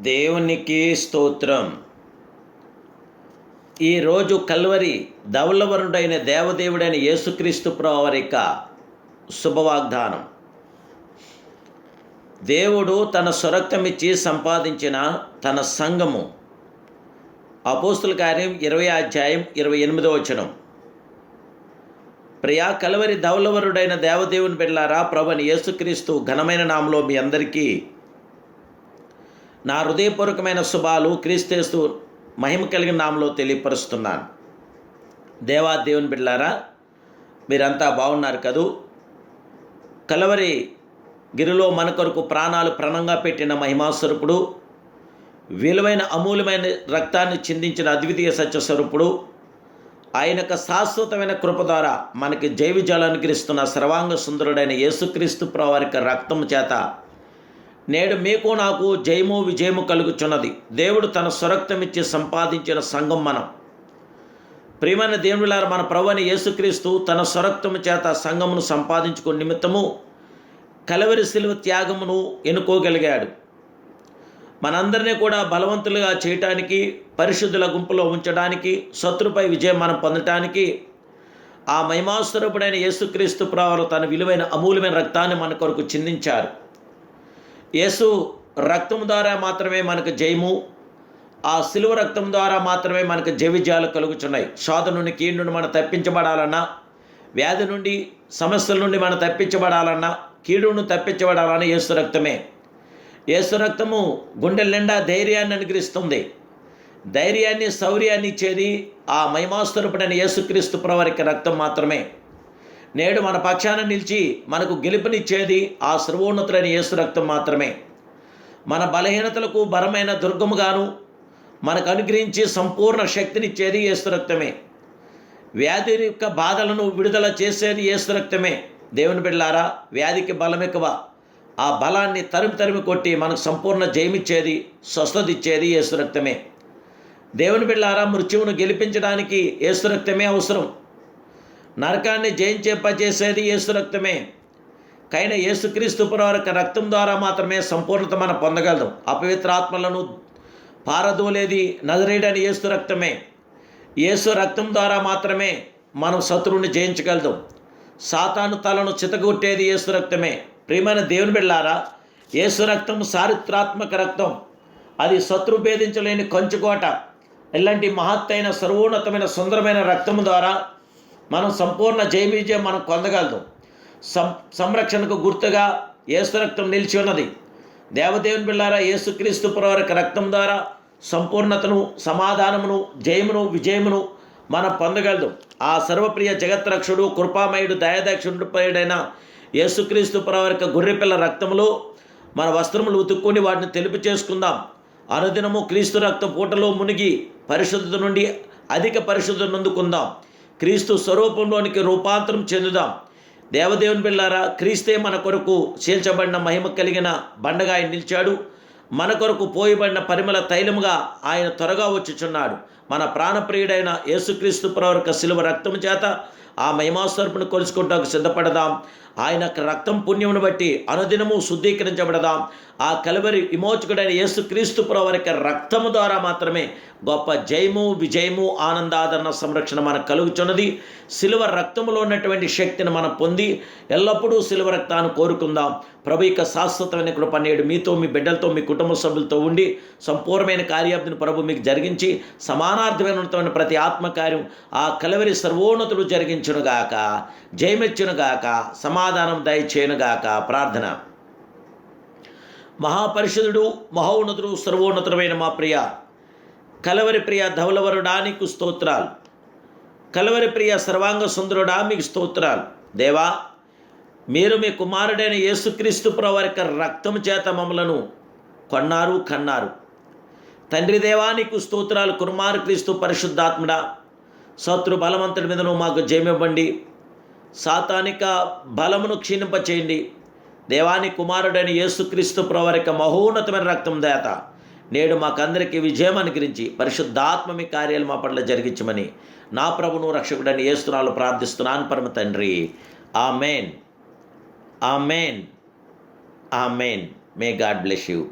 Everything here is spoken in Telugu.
దేవునికి స్తోత్రం. ఈరోజు కల్వరి ధవలవరుడైన దేవదేవుడైన యేసుక్రీస్తు ప్రవరిక శుభవాగ్దానం. దేవుడు తన స్వరక్తమిచ్చి సంపాదించిన తన సంఘము. అపోస్తుల కార్యం ఇరవై అధ్యాయం ఇరవై ఎనిమిదో వచనం. ప్రియా కలవరి ధవలవరుడైన దేవదేవుని బిడ్లారా ప్రభుని యేసుక్రీస్తు ఘనమైన నామలో మీ అందరికీ నా హృదయపూర్వకమైన శుభాలు క్రీస్తేస్తు మహిమ కలిగిన నామలో తెలియపరుస్తున్నాను. దేవా దేవుని బిడ్డారా మీరంతా బాగున్నారు కదూ? కలవరి గిరిలో మన కొరకు ప్రాణాలు ప్రణంగా పెట్టిన మహిమాస్వరూపుడు విలువైన అమూల్యమైన రక్తాన్ని చిందించిన అద్వితీయ సత్యస్వరూపుడు ఆయన యొక్క శాశ్వతమైన కృప ద్వారా మనకి జైవిజాలు అనుగ్రహిస్తున్న సర్వాంగ సుందరుడైన యేసుక్రీస్తు వారి రక్తం చేత నేడు మీకు నాకు జయము విజయము కలుగుచున్నది. దేవుడు తన స్వరక్తమిచ్చి సంపాదించిన సంఘం మనం. ప్రియమైన దేవులారు మన ప్రభుని యేసుక్రీస్తు తన స్వరక్తము చేత సంఘమును సంపాదించుకున్న నిమిత్తము కలవరి శిలువ త్యాగమును ఎన్నుకోగలిగాడు. మనందరినీ కూడా బలవంతులుగా చేయటానికి పరిశుద్ధుల గుంపులో ఉంచడానికి శత్రుపై విజయం మనం పొందటానికి ఆ మహిమాస్వరూపుడైన యేసుక్రీస్తు ప్రవారు తన విలువైన అమూల్యమైన రక్తాన్ని మన కొరకు చిందించారు. యేసు రక్తం ద్వారా మాత్రమే మనకు జయము ఆ సిలువ రక్తం ద్వారా మాత్రమే మనకు జవిజయాలు కలుగుతున్నాయి శోధ నుండి కీడు నుండి మనం తప్పించబడాలన్నా వ్యాధి నుండి సమస్యల నుండి మనం తప్పించబడాలన్నా కీడును తప్పించబడాలన్నా యేసు రక్తమే. యేసు రక్తము గుండెల నిండా ధైర్యాన్ని అనుగ్రహిస్తుంది. ధైర్యాన్ని శౌర్యాన్ని ఇచ్చేది ఆ మహిమాస్వరూపుడైన యేసుక్రీస్తు ప్రవారికి రక్తం మాత్రమే. నేడు మన పక్షాన నిలిచి మనకు గెలుపునిచ్చేది ఆ సర్వోన్నతులైన యేసు రక్తం మాత్రమే. మన బలహీనతలకు బలమైన దుర్గముగాను మనకు అనుగ్రహించి సంపూర్ణ శక్తినిచ్చేది యేసు రక్తమే. వ్యాధి యొక్క బాధలను విడుదల చేసేది యేసు రక్తమే. దేవుని బిడ్డారా వ్యాధికి బలం ఎక్కువ ఆ బలాన్ని తరిమి తరిమి కొట్టి మనకు సంపూర్ణ జయమిచ్చేది స్వస్థత ఇచ్చేది యేసు రక్తమే. దేవుని బిళ్ళారా మృత్యువును గెలిపించడానికి యేసు రక్తమే అవసరం. నరకాన్ని జయించేపచేసేది యేసు రక్తమే. కైన యేసుక్రీస్తు యొక్క రక్తం ద్వారా మాత్రమే సంపూర్ణత మనం పొందగలదు. అపవిత్రాత్మలను పారదోలేది నజరేడని యేసు రక్తమే. యేసు రక్తం ద్వారా మాత్రమే మనం శత్రువుని జయించగలదు. సాతాను తలను చితగొట్టేది యేసు రక్తమే. ప్రియమైన దేవుని బిళ్ళారా యేసు రక్తం చారిత్రాత్మక రక్తం. అది శత్రు భేదించలేని కంచుకోట. ఇలాంటి మహత్తైన సర్వోన్నతమైన సుందరమైన రక్తము ద్వారా మనం సంపూర్ణ జయ విజయం మనం పొందగలదు సం సంరక్షణకు గుర్తుగా ఏసు రక్తం నిలిచి ఉన్నది. దేవదేవుని పిల్లారా యేసుక్రీస్తు ప్రవరక రక్తం ద్వారా సంపూర్ణతను సమాధానమును జయమును విజయమును మనం పొందగలదు ఆ సర్వప్రియ జగత్రక్షుడు కృపామయుడు దయాదక్షుడుపయుడైన యేసుక్రీస్తు ప్రవరక గొర్రెపిల్ల రక్తములో మన వస్త్రములు ఉతుక్కొని వాటిని తెలుపు చేసుకుందాం. అనుదినము క్రీస్తు రక్త పూటలో మునిగి పరిశుద్ధత నుండి అధిక పరిశుద్ధత నందుకుందాం. క్రీస్తు స్వరూపంలోనికి రూపాంతరం చెందుదాం. దేవదేవుని పిల్లారా క్రీస్తే మన కొరకు చీల్చబడిన మహిమ కలిగిన బండగా ఆయన నిలిచాడు. మన కొరకు పోయబడిన పరిమళ తైలముగా ఆయన త్వరగా వచ్చుచున్నాడు. మన ప్రాణప్రియుడైన యేసుక్రీస్తు ప్రవరక శిలువ రక్తము చేత ఆ మహిమాస్వరూపును కొలుసుకుంటాకు సిద్ధపడదాం. ఆయన రక్తం పుణ్యమును బట్టి అనుదినము శుద్ధీకరించబడదాం. ఆ కలవరి విమోచకుడైన యేసుక్రీస్తు ప్రవరిక రక్తము ద్వారా మాత్రమే గొప్ప జయము విజయము ఆనందాదరణ సంరక్షణ మనకు కలుగుచున్నది. సిలువ రక్తములో ఉన్నటువంటి శక్తిని మనం పొంది ఎల్లప్పుడూ సిలువ రక్తాన్ని కోరుకుందాం. ప్రభు యొక్క శాశ్వతమైన కృప నేడు మీతో మీ బిడ్డలతో మీ కుటుంబ సభ్యులతో ఉండి సంపూర్ణమైన కార్యాబ్దిని ప్రభు మీకు జరిగించి సమానార్థమైన ప్రతి ఆత్మకార్యం ఆ కలవరి సర్వోన్నతుడు జరిగించునుగాక జయమెచ్చునుగాక సమాధానం దయచేయునుగాక ప్రార్థన. మహాపరిషదుడు మహోన్నతుడు సర్వోన్నతుడమైన మా ప్రియ కలవరి ప్రియ ధవలవరుడా నీకు స్తోత్రాలు. కలవరి ప్రియ సర్వాంగ సుందరుడా మీకు స్తోత్రాలు. దేవా మీరు మీ కుమారుడైన యేసుక్రీస్తు ప్రవరిక రక్తం చేత మమ్మలను కొన్నారు కన్నారు. తండ్రి దేవా నీకు స్తోత్రాలు. కుమారు క్రీస్తు పరిశుద్ధాత్ముడా శత్రు బలవంతుడి మీదను మాకు జయమివ్వండి. సాతానిక బలమును క్షీణింపచేయండి. దేవాని కుమారుడైన యేసుక్రీస్తు ప్రవరిక మహోన్నతమైన రక్తం దేత నేడు మాకందరికీ విజయం అనుగ్రహించి పరిశుద్ధాత్మ మీ కార్యాలు మా పట్ల జరిగించమని నా ప్రభును రక్షకుడని ఏస్తున్నాలు ప్రార్థిస్తున్నాను పరమ తండ్రి. ఆ మెయిన్ ఆ మెయిన్ ఆ మెయిన్ మే గాడ్ బ్లెస్ యూ.